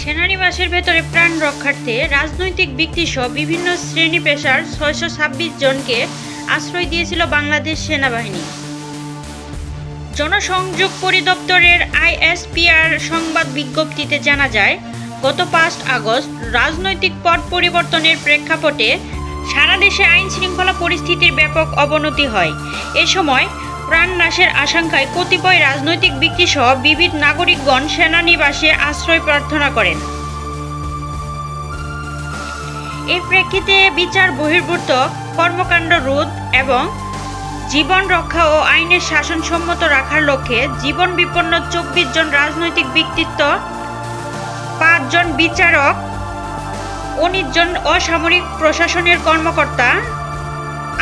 সেনানিবাসের ভেতরে প্রাণ রক্ষার্থে রাজনৈতিক ব্যক্তিসহ বিভিন্ন শ্রেণি পেশার ছয়শো ছাব্বিশ জনকে আশ্রয় দিয়েছিল বাংলাদেশ সেনাবাহিনী। জনসংযোগ পরিদপ্তরের আইএসপিআর সংবাদ বিজ্ঞপ্তিতে জানা যায়, গত পাঁচ আগস্ট রাজনৈতিক পট পরিবর্তনের প্রেক্ষাপটে সারা দেশে আইন শৃঙ্খলা পরিস্থিতির ব্যাপক অবনতি হয়। এ সময় প্রাণনাশের আশঙ্কায় কতিপয় রাজনৈতিক ব্যক্তিসহ বিবিধ নাগরিকগণ সেনানিবাসে আশ্রয় প্রার্থনা করেন। এই প্রেক্ষিতে বিচার বহির্ভূত কর্মকাণ্ড রোধ এবং জীবন রক্ষা ও আইনের শাসন সম্মত রাখার লক্ষ্যে জীবন বিপন্ন চব্বিশ জন রাজনৈতিক ব্যক্তিত্ব পাঁচজন বিচারক, উনিশ জন অসামরিক প্রশাসনের কর্মকর্তা,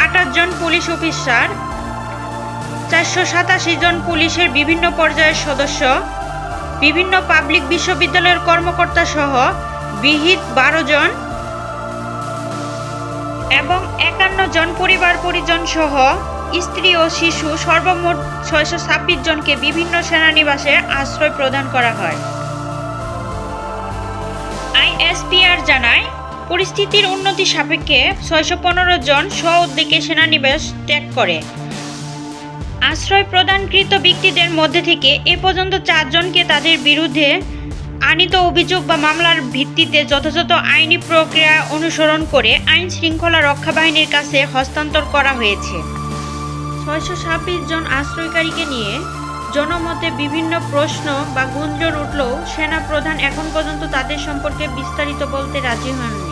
আঠাশ জন পুলিশ অফিসার চারশো সাতাশি জন পুলিশের বিভিন্ন পর্যায়ের সদস্য, বিভিন্ন পাবলিক বিশ্ববিদ্যালয়ের কর্মকর্তা সহ বিহিত বারো জন এবং একান্ন জন পরিবার পরিজন সহ স্ত্রী ও শিশু সর্বমোট ছয়শো ছাব্বিশ জনকে বিভিন্ন সেনানিবাসে আশ্রয় প্রদান করা হয়। আইএসপিআর জানায়, পরিস্থিতির উন্নতি সাপেক্ষে ছয়শো পনেরো জন স্ব উদ্যোগে সেনানিবাস ত্যাগ করে। আশ্রয় প্রদানকৃত ব্যক্তিদের মধ্যে থেকে এ পর্যন্ত চারজনকে তাদের বিরুদ্ধে আনিত অভিযোগ বা মামলার ভিত্তিতে যথাযথ আইনি প্রক্রিয়া অনুসরণ করে আইন শৃঙ্খলা রক্ষা বাহিনীর কাছে হস্তান্তর করা হয়েছে। ছয়শো ছাব্বিশ জন আশ্রয়কারীকে নিয়ে জনমতে বিভিন্ন প্রশ্ন বা গুঞ্জন উঠলেও সেনা প্রধান এখন পর্যন্ত তাদের সম্পর্কে বিস্তারিত বলতে রাজি হননি।